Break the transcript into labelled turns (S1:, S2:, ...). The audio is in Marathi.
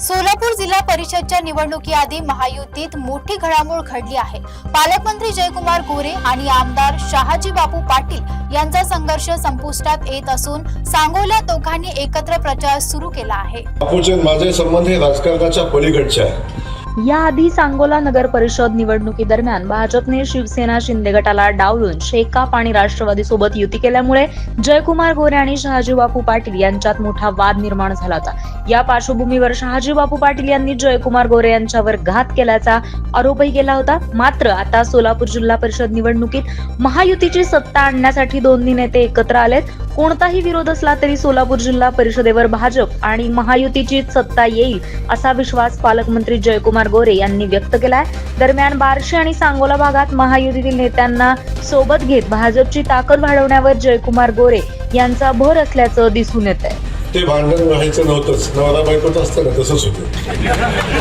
S1: सोलापूर जिल्हा परिषदच्या निवडणुकीआधी महायुतीत मोठी घडामोड घडली आहे. पालकमंत्री जयकुमार गोरे आणि आमदार शहाजी बापू पाटील यांचा संघर्ष संपुष्टात येत असून सांगोला दोघांनी एकत्र प्रचार सुरू केला आहे.
S2: माझे संबंध हे राजकारणाच्या पलीकडचे आहे.
S3: याआधी सांगोला नगर परिषद निवडणुकीदरम्यान भाजपने शिवसेना शिंदे गटाला डावलून शेकाप आणि राष्ट्रवादी सोबत युती केल्यामुळे जयकुमार गोरे आणि शहाजी बापू पाटील यांच्यात मोठा वाद निर्माण झाला होता. या पार्श्वभूमीवर शहाजी बापू पाटील यांनी जयकुमार गोरे यांच्यावर घात केल्याचा आरोपही केला होता. मात्र आता सोलापूर जिल्हा परिषद निवडणुकीत महायुतीची सत्ता आणण्यासाठी दोन्ही नेते एकत्र आलेत. कोणताही विरोध असला तरी सोलापूर जिल्हा परिषदेवर भाजप आणि महायुतीची सत्ता येईल असा विश्वास पालकमंत्री जयकुमार गोरे यांनी व्यक्त केलाय. दरम्यान बार्शी आणि सांगोला भागात महायुतीतील नेत्यांना सोबत घेत भाजपची ताकद वाढवण्यावर जयकुमार गोरे यांचा भर असल्याचं दिसून येत आहे
S2: ते भांडण व्हायचं नव्हतंच. नवरा बायकोच असतं ना तसंच होतं.